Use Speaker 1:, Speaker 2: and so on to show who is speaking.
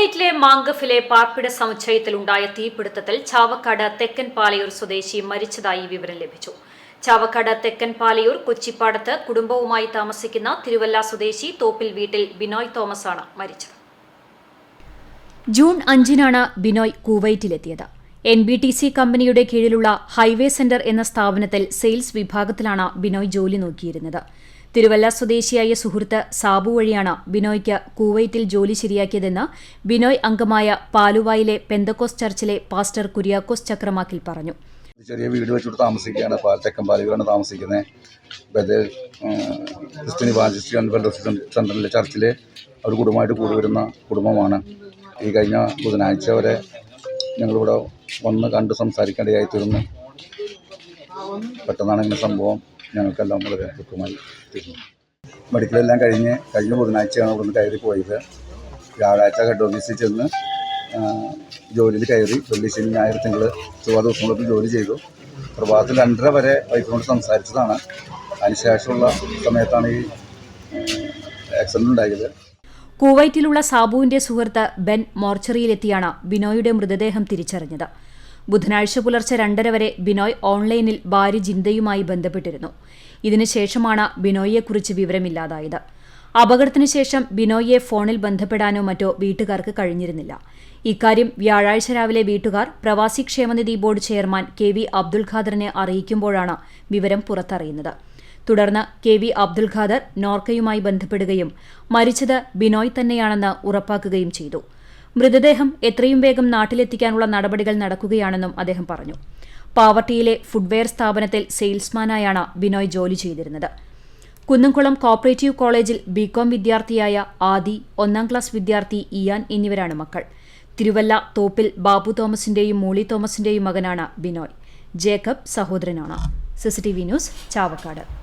Speaker 1: കുവൈറ്റിലെ മാങ്കഫിലെ പാർപ്പിട സമുച്ചയത്തിലുണ്ടായ തീപിടുത്തത്തിൽ ചാവക്കാട് തെക്കൻ പാലയൂർ സ്വദേശി മരിച്ചതായി വിവരം ലഭിച്ചു. ചാവക്കാട് തെക്കൻ പാലയൂർ കൊച്ചിപ്പാടത്ത് കുടുംബവുമായി താമസിക്കുന്ന തിരുവല്ല സ്വദേശി തോപ്പിൽ വീട്ടിൽ ബിനോയ് തോമസ് ആണ് മരിച്ചത്. ജൂൺ അഞ്ചിനാണ് ബിനോയ് കുവൈറ്റിലെത്തിയത്. എൻ ബി ടി സി കമ്പനിയുടെ കീഴിലുള്ള ഹൈവേ സെന്റർ എന്ന സ്ഥാപനത്തിൽ സെയിൽസ് വിഭാഗത്തിലാണ് ബിനോയ് ജോലി നോക്കിയിരുന്നത്. തിരുവല്ല സ്വദേശിയായ സുഹൃത്ത് സാബു വഴിയാണ് ബിനോയ്ക്ക് കുവൈറ്റിൽ ജോലി ശരിയാക്കിയതെന്ന് ബിനോയ് അംഗമായ പാലുവായിലെ പെന്തക്കോസ് ചർച്ചിലെ പാസ്റ്റർ കുര്യാക്കോസ് ചക്രമാക്കിൽ പറഞ്ഞു.
Speaker 2: ചെറിയ വീട് വെച്ചിട്ട് താമസിക്കുകയാണ്. പാ തെക്കൻ താമസിക്കുന്നത്. അപ്പോൾ ക്രിസ്ത്യൻ ചർച്ചിൽ അവർ കുടുംബമായിട്ട് കൂടി വരുന്ന കുടുംബമാണ്. ഈ കഴിഞ്ഞ ബുധനാഴ്ച വരെ ഞങ്ങളിവിടെ വന്ന് കണ്ട് സംസാരിക്കേണ്ടതായി തീർന്നു പെട്ടെന്നാണ് ഇങ്ങനെ സംഭവം ഞങ്ങൾക്കെല്ലാം വളരെ ദുഃഖമായി തീർന്നു. മെഡിക്കലെല്ലാം കഴിഞ്ഞ് കഴിഞ്ഞ ബുധനാഴ്ചയാണ് ഇവിടുന്ന് കയറി പോയത്. വ്യാഴാഴ്ച ഹെഡ് ഓഫീസിൽ ചെന്ന് ജോലിയിൽ കയറി. വെള്ളി ശനി ഞായർ തിങ്കൾ ചൊവ്വാ ദിവസങ്ങളൊക്കെ ജോലി ചെയ്തു. പ്രഭാതത്തിൽ രണ്ടര വരെ വൈഫിനോട് സംസാരിച്ചതാണ്. അതിനുശേഷമുള്ള സമയത്താണ് ഈ ആക്സിഡന്റ് ഉണ്ടായത്.
Speaker 1: കുവൈറ്റിലുള്ള സാബുവിന്റെ സുഹൃത്ത് ബെൻ മോർച്ചറിയിലെത്തിയാണ് ബിനോയുടെ മൃതദേഹം തിരിച്ചറിഞ്ഞത്. ബുധനാഴ്ച പുലർച്ചെ രണ്ടര വരെ ബിനോയ് ഓൺലൈനിൽ ഭാര്യ ജിന്തയുമായി ബന്ധപ്പെട്ടിരുന്നു. ഇതിനുശേഷമാണ് ബിനോയിയെക്കുറിച്ച് വിവരമില്ലാതായത്. അപകടത്തിന് ശേഷം ബിനോയിയെ ഫോണിൽ ബന്ധപ്പെടാനോ മറ്റോ വീട്ടുകാർക്ക് കഴിഞ്ഞിരുന്നില്ല. ഇക്കാര്യം വ്യാഴാഴ്ച രാവിലെ വീട്ടുകാർ പ്രവാസി ക്ഷേമനിധി board chairman K V Abdul ഖാദറിനെ അറിയിക്കുമ്പോഴാണ് വിവരം പുറത്തറിയുന്നത്. തുടർന്ന് കെ വി അബ്ദുൽ ഖാദർ നോർക്കയുമായി ബന്ധപ്പെടുകയും മരിച്ചത് ബിനോയ് തന്നെയാണെന്ന് ഉറപ്പാക്കുകയും ചെയ്തു. മൃതദേഹം എത്രയും വേഗം നാട്ടിലെത്തിക്കാനുള്ള നടപടികൾ നടക്കുകയാണെന്നും അദ്ദേഹം പറഞ്ഞു. പാവർട്ടിയിലെ ഫുഡ്വെയർ സ്ഥാപനത്തിൽ സെയിൽസ്മാനായാണ് ബിനോയ് ജോലി ചെയ്തിരുന്നത്. കുന്നംകുളം കോപ്പറേറ്റീവ് കോളേജിൽ ബികോം വിദ്യാർത്ഥിയായ ആദി ഒന്നാം ക്ലാസ് വിദ്യാർത്ഥി ഇയാൻ എന്നിവരാണ് മക്കൾ. തിരുവല്ല തോപ്പിൽ ബാബു തോമസിന്റെയും മൂളി തോമസിന്റെയും മകനാണ് ബിനോയ്. ജേക്കബ് സഹോദരനാണ്. CCTV news Chavakkad.